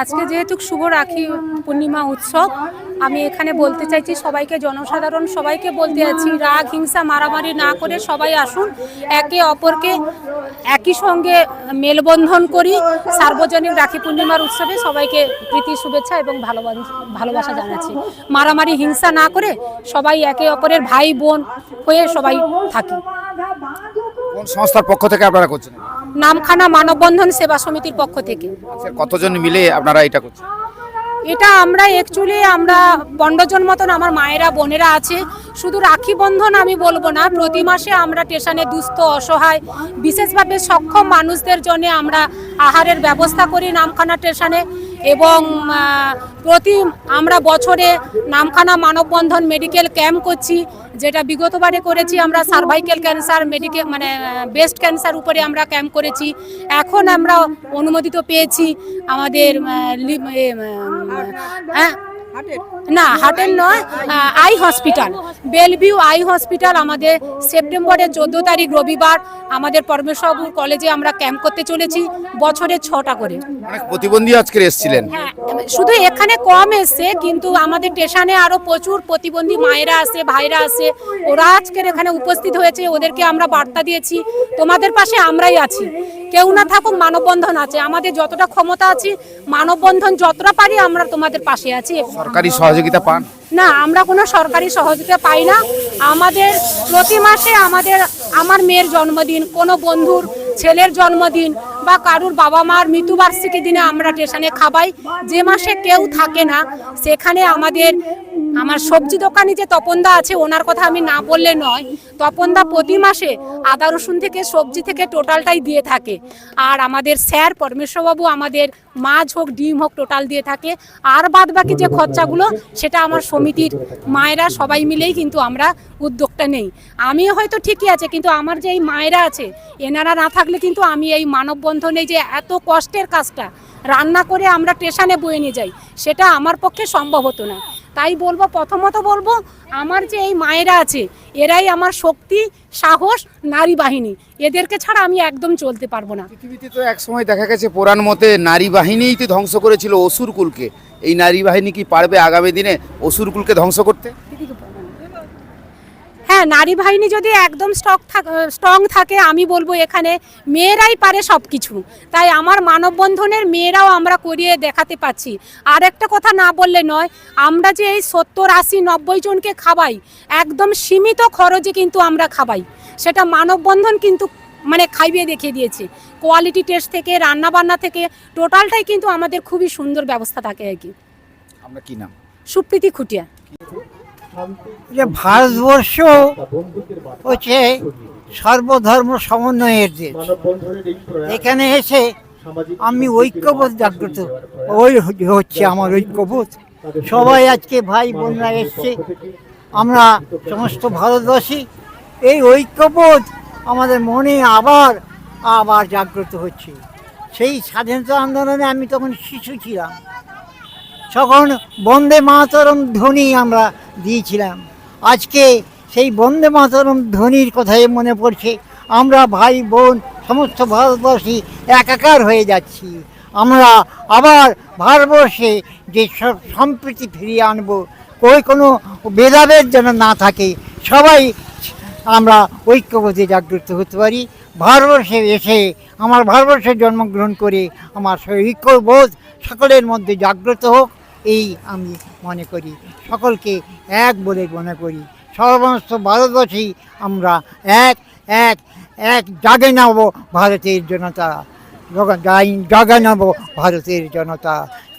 আজকে যেহেতু শুভ রাখি পূর্ণিমা উৎসব, আমি এখানে বলতে চাইছি সবাইকে, জনসাধারণ সবাইকে বলতে চাইছি রাগ, হিংসা, মারামারি না করে সবাই আসুন, একে অপরকে একই সঙ্গে মেলবন্ধন করি। সার্বজনীন রাখি পূর্ণিমার উৎসবে সবাইকে প্রীতি, শুভেচ্ছা এবং ভালোবাসা ভালোবাসা জানাচ্ছি। মারামারি, হিংসা না করে সবাই একে অপরের ভাই, বোন হয়ে সবাই থাকি। কোন সংস্থার পক্ষ থেকে আপনারা করছেন? নামখানা মানববন্ধন সেবা সমিতির পক্ষ থেকে। আচ্ছা, কতজন মিলে আপনারা এটা করছেন? এটা আমরা অ্যাকচুয়ালি আমরা পনেরো জন মতন আমার মায়েরা বোনেরা আছে। শুধু রাখি বন্ধন আমি বলব না, প্রতি মাসে আমরা স্টেশনে দুস্থ, অসহায়, বিশেষভাবে সক্ষম মানুষদের জন্য আমরা আহারের ব্যবস্থা করি নামখানা স্টেশনে এবং প্রতি আমরা বছরে নামখানা মানববন্ধন মেডিকেল ক্যাম্প করছি, যেটা বিগতবারে করেছি আমরা সার্ভাইকেল ক্যান্সার মেডিকেল মানে ব্রেস্ট ক্যান্সার উপরে আমরা ক্যাম্প করেছি। এখন আমরা অনুমোদিত পেয়েছি আমাদের হ্যাঁ না হাটের নয় eye hospital Bellevue eye hospital আমাদের সেপ্টেম্বরের চোদ্দ তারিখ রবিবার আমাদের পরমেশ্বরপুর কলেজে আমরা ক্যাম্প করতে চলেছি বছরে ছটা করে। প্রতিবন্ধী আজকে এসেছিলেন। হ্যাঁ শুধু এখানে কম এসছে কিন্তু আমাদের স্টেশনে আরও প্রচুর প্রতিবন্ধী মায়েরা আছে ভাইরা আছে ওরা আজকের এখানে উপস্থিত হয়েছে ওদেরকে আমরা বার্তা দিয়েছি। তোমাদের পাশে আমরাই আছি। কেউ না থাকুক মানববন্ধন আছে। আমাদের যতটা ক্ষমতা আছে মানববন্ধন যতটা পারি আমরা তোমাদের পাশে আছি। সরকারি সহযোগিতা পান? না আমরা কোনো সরকারি সহযোগিতা পাই না। আমাদের প্রতি মাসে আমাদের আমার মেয়ের জন্মদিন কোনো বন্ধুর ছেলের জন্মদিন বা কারুর বাবা মার মৃত্যুবার্ষিকী দিনে আমরা স্টেশনে খাবাই। যে মাসে কেউ থাকে না সেখানে আমাদের আমার সবজি দোকানে যে তপনদা আছে, ওনার কথা আমি না বললে নয়। তপনদা প্রতি মাসে আদা, রসুন থেকে সবজি থেকে টোটালটাই দিয়ে থাকে। আর আমাদের স্যার পরমেশ্বরবাবু আমাদের মাছ হোক, ডিম হোক, টোটাল দিয়ে থাকে। আর বাদ বাকি যে খরচাগুলো, সেটা আমার সমিতির মায়েরা সবাই মিলেই কিন্তু আমরা উদ্যোগটা নেই। আমি হয়তো ঠিকই আছে, কিন্তু আমার যে এই মায়েরা আছে, এনারা না থাকলে কিন্তু আমি এই মানববন্ধনে যে এত কষ্টের কাজটা, রান্না করে আমরা স্টেশনে বয়ে নিয়ে যাই, সেটা আমার পক্ষে সম্ভব হতো না। তাই বলব প্রথমত বলব আমার যে এই মায়েরা আছে এরাই আমার শক্তি সাহস নারী বাহিনী। এদেরকে ছাড়া আমি একদম চলতে পারব না। পৃথিবীতে তো এক সময় দেখা গেছে পুরাণ মতে নারী বাহিনীই তো ধ্বংস করেছিল অসুরকুলকে। এই নারী বাহিনী কি পারবে আগামী দিনে অসুরকুলকে ধ্বংস করতে? হ্যাঁ নারী বাহিনী যদি একদম স্টক স্ট্রং থাকে আমি বলব এখানে মেয়েরাই পারে সব কিছু তাই আমার মানববন্ধনের মেয়েরাও আমরা করিয়ে দেখাতে পাচ্ছি। আর একটা কথা না বললে নয় আমরা যে এই সত্তর আশি নব্বই জনকে খাওয়াই একদম সীমিত খরচে কিন্তু আমরা খাওয়াই। সেটা মানববন্ধন কিন্তু মানে খাইয়ে দেখিয়ে দিয়েছে। কোয়ালিটি টেস্ট থেকে রান্না বান্না থেকে টোটালটাই কিন্তু আমাদের খুবই সুন্দর ব্যবস্থা থাকে আর কি। আমরা কি নাম? সুপ্রীতি খুটিয়া। যে ভারতবর্ষ হচ্ছে সর্বধর্ম সমন্বয়ের দেশ। এখানে এসে আমি ঐক্যবোধ জাগ্রত। ওই হচ্ছে আমার ঐক্যবোধ। সবাই আজকে ভাই বোনরা এসছে। আমরা সমস্ত ভারতবাসী, এই ঐক্যবোধ আমাদের মনে আবার আবার জাগ্রত হচ্ছে। সেই স্বাধীনতা আন্দোলনে আমি তখন শিশু ছিলাম। তখন বন্দে মাতরম ধ্বনি আমরা দিয়েছিলাম। আজকে সেই বন্দে মাতরম ধ্বনির কথাই মনে পড়ছে। আমরা ভাই, বোন, সমস্ত ভারতবর্ষী একাকার হয়ে যাচ্ছি। আমরা আবার ভারতবর্ষে যে সম্প্রীতি ফিরিয়ে আনব, কই কোনো ভেদাভেদ যেন না থাকে, সবাই আমরা ঐক্যবোধে জাগ্রত হতে পারি। ভারতবর্ষে এসে, আমার ভারতবর্ষে জন্মগ্রহণ করে আমার ঐক্যবোধ সকলের মধ্যে জাগ্রত হোক। এই আমি মনে করি। সকলকে এক বলে মনে করি। সমস্ত ভারতবাসী আমরা এক এক এক জাগে নেব ভারতের জনতা। জাগে নেব ভারতের জনতা।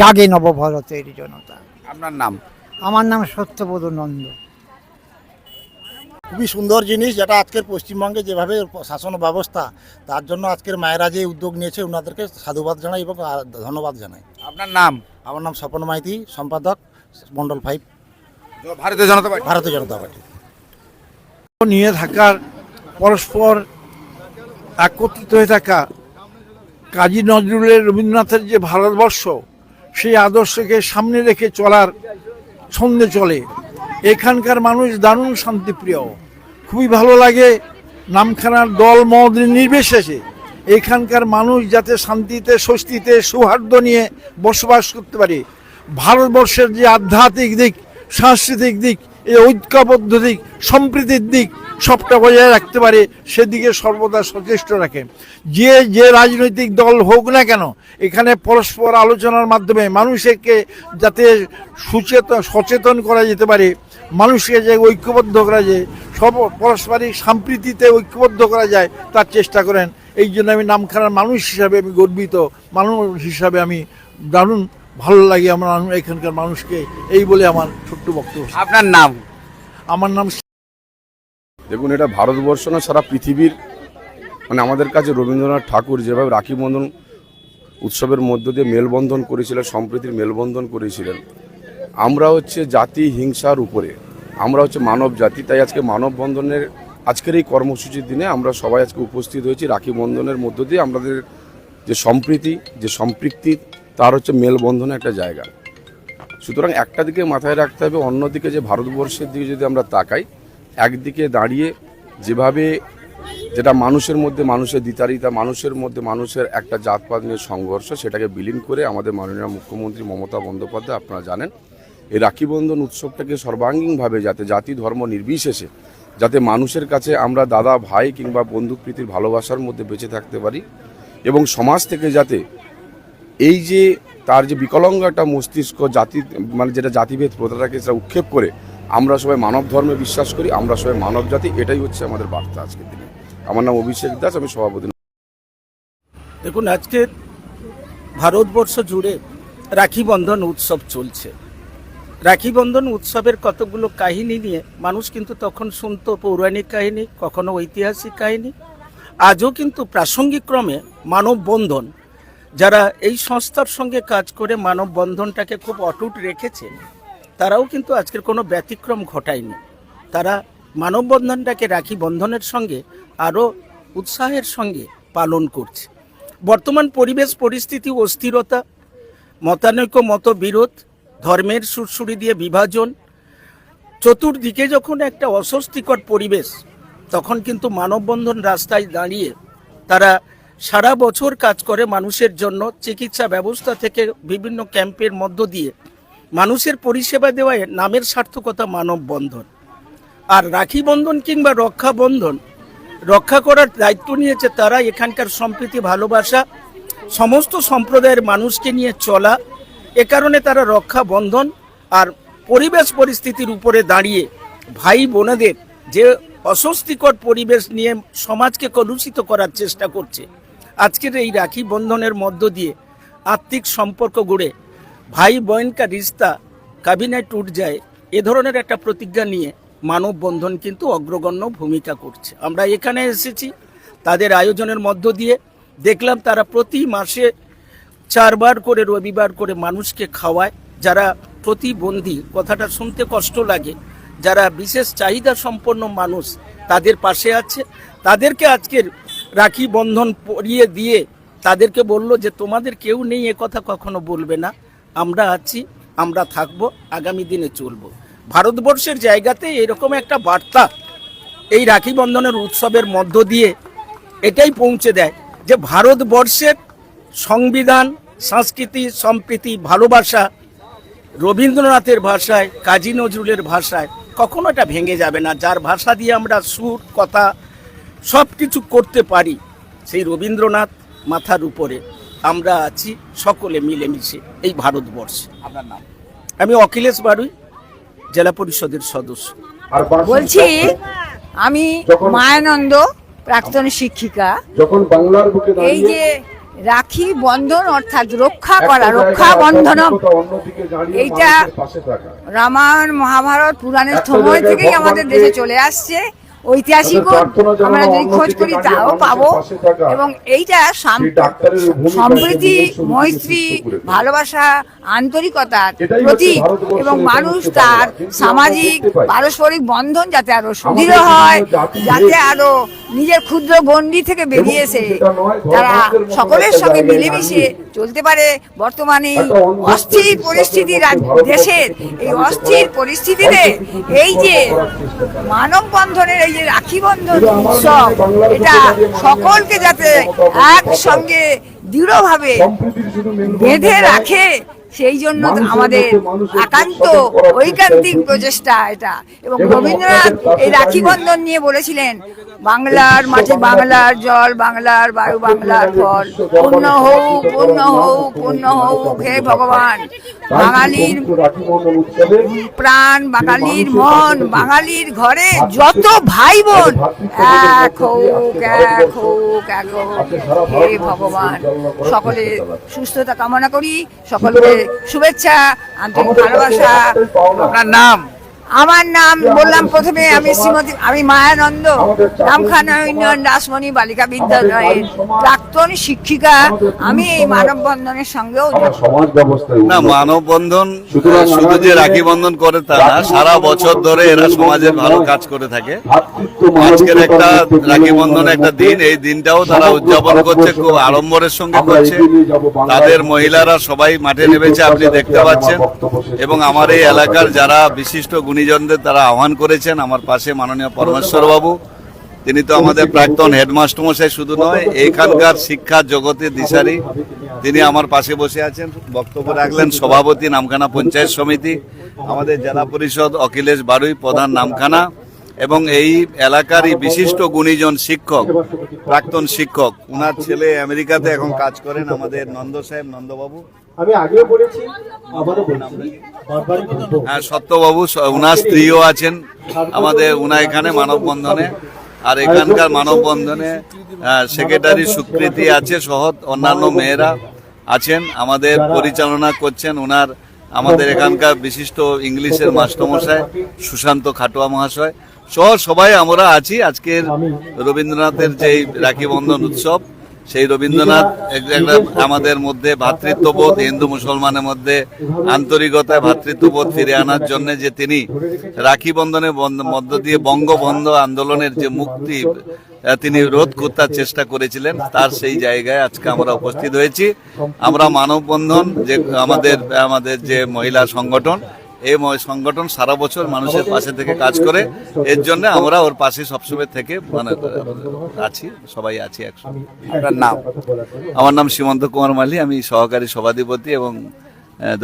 জাগে নেব ভারতের জনতা। আপনার নাম? আমার নাম সত্যবোধ নন্দ। খুবই সুন্দর জিনিস যেটা আজকের পশ্চিমবঙ্গে যেভাবে শাসন ব্যবস্থা তার জন্য আজকের মায়েরা যে উদ্যোগ নিয়েছে ওনাদেরকে সাধুবাদ জানাই এবং ধন্যবাদ জানাই। আপনার নাম? আমার নাম স্বপন মাইতি সম্পাদক মন্ডল ফাইভ ভারতীয় জনতা পার্টি। ভারতীয় জনতা পার্টি। নিয়ে থাকার পরস্পর একত্রিত হয়ে থাকা কাজী নজরুলের রবীন্দ্রনাথের যে ভারতবর্ষ সেই আদর্শকে সামনে রেখে চলার ছন্দে চলে। এখানকার মানুষ দারুণ শান্তিপ্রিয়। খুবই ভালো লাগে নামখানার দল মদ নির্বিশেষে। এখানকার মানুষ যাতে শান্তিতে, স্বস্তিতে, সৌহার্দ্য নিয়ে বসবাস করতে পারে। ভারতবর্ষের যে আধ্যাত্মিক দিক, সাংস্কৃতিক দিক, এই ঐক্যবদ্ধ দিক, সম্প্রীতির দিক সবটা বজায় রাখতে পারে, সেদিকে সর্বদা সচেষ্ট রাখে। যে যে রাজনৈতিক দল হোক না কেন, এখানে পরস্পর আলোচনার মাধ্যমে মানুষকে যাতে সুচেতন সচেতন করা যেতে পারে, মানুষকে যে ঐক্যবদ্ধ করা যায়, সব পারস্পরিক সম্প্রীতিতে ঐক্যবদ্ধ করা যায়, তার চেষ্টা করেন। এই জন্য আমি নামখানার মানুষ হিসাবে আমি গর্বিত। মানুষ হিসাবে আমি দারুণ ভালো লাগে আমার এখানকার মানুষকে। এই বলে আমার ছোট্ট বক্তব্য। আপনার নাম? আমার নাম দেখুন এটা ভারতবর্ষ না সারা পৃথিবীর মানে আমাদের কাছে রবীন্দ্রনাথ ঠাকুর যেভাবে রাখি বন্ধন উৎসবের মধ্য দিয়ে মেলবন্ধন করেছিলেন সম্প্রীতির মেলবন্ধন করেছিলেন আমরা হচ্ছে জাতি হিংসার উপরে আমরা হচ্ছে মানব জাতি তাই আজকে মানব বন্ধনের আজকের এই কর্মসূচির দিনে আমরা সবাই আজকে উপস্থিত হয়েছি রাখি বন্ধনের মধ্য দিয়ে আমাদের যে সম্প্রীতি, যে সম্পৃক্তি, তার হচ্ছে মেলবন্ধনের একটা জায়গা। সুতরাং একটা দিকে মাথায় রাখতে হবে, অন্যদিকে যে ভারতবর্ষের দিকে যদি আমরা তাকাই, একদিকে দাঁড়িয়ে যেভাবে যেটা মানুষের মধ্যে মানুষের দ্বিতারিতা, মানুষের মধ্যে মানুষের একটা জাতপাত নিয়ে সংঘর্ষ, সেটাকে বিলীন করে আমাদের মাননীয় মুখ্যমন্ত্রী মমতা বন্দ্যোপাধ্যায়, আপনারা জানেন, এই রাখি বন্ধন উৎসবটাকে সর্বাঙ্গীনভাবে যাতে জাতি ধর্ম নির্বিশেষে যাতে মানুষের কাছে আমরা দাদা, ভাই কিংবা বন্ধুপ্রীতির ভালোবাসার মধ্যে বেঁচে থাকতে পারি এবং সমাজ থেকে যাতে এই যে তার যে বিকলাঙ্গ একটা মস্তিষ্ক, জাতি মানে যেটা জাতিভেদ প্রথাটাকে সেটা উৎক্ষেপ করে আমরা সবাই মানব ধর্মে বিশ্বাস করি, আমরা সবাই মানব জাতি, এটাই হচ্ছে আমাদের বার্তা আজকের দিনে। আমার নাম অভিষেক দাস, আমি সভাপতি দেখুন, আজকে ভারতবর্ষ জুড়ে রাখি বন্ধন উৎসব চলছে। রাখি বন্ধন উৎসবের কতগুলো কাহিনী নিয়ে মানুষ কিন্তু তখন শুনত পৌরাণিক কাহিনী, কখনো ঐতিহাসিক কাহিনী। আজও কিন্তু প্রাসঙ্গিক ক্রমে মানববন্ধন যারা এই সংস্থার সঙ্গে কাজ করে মানববন্ধনটাকে খুব অটুট রেখেছে, তারাও কিন্তু আজকের কোনো ব্যতিক্রম ঘটায়নি। তারা মানববন্ধনটাকে রাখি বন্ধনের সঙ্গে, আরও উৎসাহের সঙ্গে পালন করছে। বর্তমান পরিবেশ পরিস্থিতি অস্থিরতা মতানৈক্য মতবিরোধ ধর্মের সুরসুরি দিয়ে বিভাজন, চতুর্দিকে যখন একটা অস্বস্তিকর পরিবেশ, তখন কিন্তু মানববন্ধন রাস্তায় দাঁড়িয়ে তারা সারা বছর কাজ করে মানুষের জন্য চিকিৎসা ব্যবস্থা থেকে বিভিন্ন ক্যাম্পের মধ্য দিয়ে মানুষের পরিষেবা দেওয়ায় নামের সার্থকতা মানববন্ধন। আর রাখি বন্ধন কিংবা রক্ষা বন্ধন, রক্ষা করার দায়িত্ব নিয়েছে তারা এখানকার সম্প্রীতি, ভালোবাসা, সমস্ত সম্প্রদায়ের মানুষকে নিয়ে চলা এ কারণে তারা রক্ষা বন্ধন আর পরিবেশ পরিস্থিতির উপরে দাঁড়িয়ে ভাই বোনেদের যে অস্বস্তিকর পরিবেশ নিয়ে সমাজকে কলুষিত করার চেষ্টা করছে, আজকের এই রাখি বন্ধনের মধ্য দিয়ে আত্মিক সম্পর্ক গড়ে ভাই বোন কা রিস্তা কাবিনে টুট যায়, এ ধরনের একটা প্রতিজ্ঞা নিয়ে মানববন্ধন কিন্তু অগ্রগণ্য ভূমিকা করছে। আমরা এখানে এসেছি, তাদের আয়োজনের মধ্য দিয়ে দেখলাম তারা প্রতি মাসে চারবার করে, রবিবার করে মানুষকে খাওয়ায়, যারা প্রতিবন্ধী, কথাটা শুনতে কষ্ট লাগে। যারা বিশেষ চাহিদা সম্পন্ন মানুষ, তাদের পাশে আছে। তাদেরকে আজকের রাখি বন্ধন পরিয়ে দিয়ে তাদেরকে বলল যে, তোমাদের কেউ নেই, এ কথা কখনো বলবে না। আমরা আছি, আমরা থাকব, আগামী দিনে চলবো। ভারতবর্ষের জায়গাতে এরকম একটা বার্তা এই রাখি বন্ধনের উৎসবের মধ্য দিয়ে এটাই পৌঁছে দেয় যে, ভারতবর্ষের সংবিধান সংস্কৃতি সম্প্রীতি ভালোবাসা রবীন্দ্রনাথের ভাষায় কাজী নজরুলের ভাষায় কখনো এটা ভেঙে যাবে না। যার ভাষা দিয়ে আমরা সুর কথা সব কিছু করতে পারি সেই রবীন্দ্রনাথ মাথার উপরে। আমরা আছি সকলে মিলেমিশে এই ভারতবর্ষে। আপনার নাম? আমি অখিলেশ বাড়ুই জেলা পরিষদের সদস্য। বলছি আমি মায়ানন্দ প্রাক্তন শিক্ষিকা। যখন বাংলার বুকে এই যে রাখি বন্ধন অর্থাৎ রক্ষা করা রক্ষা বন্ধন। এইটা রামায়ণ মহাভারত পুরাণের সময় থেকেই আমাদের দেশে চলে আসছে। ঐতিহাসিক আমরা যদি খোঁজ করি তাও পাবো। এবং এইটা সম্প্রীতি মৈত্রী ভালোবাসা আন্তরিকতার প্রতীক। এবং মানুষ তার সামাজিক পারস্পরিক বন্ধন যাতে আরও সুদৃঢ় হয় যাতে আরও নিজের ক্ষুদ্র গণ্ডি থেকে বেরিয়ে এসে তারা সকলের সঙ্গে মিলেমিশে চলতে পারে বর্তমানে অস্থির পরিস্থিতি দেশের এই অস্থির পরিস্থিতিতে এই যে মানববন্ধনের এই যে রাখি বন্ধন উৎসব এটা সকলকে যাতে একসঙ্গে দৃঢ়ভাবে বেঁধে রাখে সেই জন্য আমাদের একান্ত ঐকান্তিক প্রচেষ্টা এটা। এবং রবীন্দ্রনাথ এই রাখি বন্ধন নিয়ে বলেছিলেন বাংলার মাঠে বাংলার জল বাংলার বায়ু বাংলার ফল। পূর্ণ হোক পূর্ণ হোক পূর্ণ হোক হে ভগবান। বাঙালির প্রাণ বাঙালির মন বাঙালির ঘরে যত ভাই বোন এক হোক এক হোক এক হোক হে ভগবান। সকলে সুস্থতা কামনা করি সকলকে শুভেচ্ছা আন্তরিক ভালোবাসা আপনার নাম। আমার নাম বললাম প্রথমে আমি শ্রীমতী আমি মায়ানন্দ নামখানা ইউনিয়ন দাসমণি বালিকা বিদ্যালয়ের প্রাক্তন শিক্ষিকা আমি এই মানববন্ধনের সঙ্গেও। না মানববন্ধন শুধু যে রাখি বন্ধন করে তা না সারা বছর ধরে এরা সমাজের ভালো কাজ করে থাকে। আজকের একটা রাখি বন্ধন একটা দিন এই দিনটাও তারা উদযাপন করছে খুব আড়ম্বরের সঙ্গে করছে। তাদের মহিলারা সবাই মাঠে নেমেছে আপনি দেখতে পাচ্ছেন। এবং আমার এই এলাকার যারা বিশিষ্ট গুণীজনদের তারা আহ্বান করেছেন, আমার পাশে মাননীয় পরমেশ্বর বাবু। তিনি তো আমাদের প্রাক্তন হেডমাস্টার মশাই শুধু নয় এইখানকার শিক্ষা জগতের দিশারি। তিনি আমার পাশে বসে আছেন, বক্তব্য রাখলেন সভাপতি নামখানা পঞ্চায়েত সমিতি, আমাদের জেলা পরিষদ অখিলেশ বারুই প্রধান নামখানা, এবং এই এলাকারই বিশিষ্ট গুণীজন শিক্ষক, প্রাক্তন শিক্ষক। উনার ছেলে আমেরিকাতে এখন কাজ করেন, আমাদের নন্দ সাহেব, নন্দবাবু। আমি আগেও বলেছি আবারও বলছি। বারবারই বলব। হ্যাঁ সত্যবাবু উনার স্ত্রীও আছেন আমাদের উনা এখানে মানববন্ধনে। আর এখানকার মানববন্ধনে সেক্রেটারি সুকৃতি আছে সহ অন্যান্য মেয়েরা আছেন আমাদের পরিচালনা করছেন উনার আমাদের এখানকার বিশিষ্ট ইংলিশের মাস্টারমশাই সুশান্ত খাটোয়া মহাশয়। সহ সবাই আমরা আছি আজকের রবীন্দ্রনাথের যেই রাখি বন্ধন উৎসব। সেই রবীন্দ্রনাথ আমাদের মধ্যে ভ্রাতৃত্ববোধ হিন্দু মুসলমানের মধ্যে আন্তরিকতায় ভ্রাতৃত্ববোধ ফিরে আনার জন্য যে তিনি রাখি বন্ধনের বন্ধ- মধ্য দিয়ে বঙ্গবন্ধ আন্দোলনের যে মুক্তি তিনি রোধ করতে চেষ্টা করেছিলেন তার সেই জায়গায় আজকে আমরা উপস্থিত হয়েছি। আমরা মানববন্ধন যে আমাদের আমাদের যে মহিলা সংগঠন এই সংগঠন সারা বছর মানুষের পাশে থেকে কাজ করে। এর জন্য আমরা ওর পাশে সবসময় থেকে মানে আছি সবাই আছি একসঙ্গে। আপনার নাম? আমার নাম সীমন্ত কুমার মালি আমি সহকারী সভাধিপতি এবং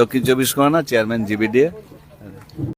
দক্ষিণ চব্বিশ পরগনা চেয়ারম্যান জিবিডিএ।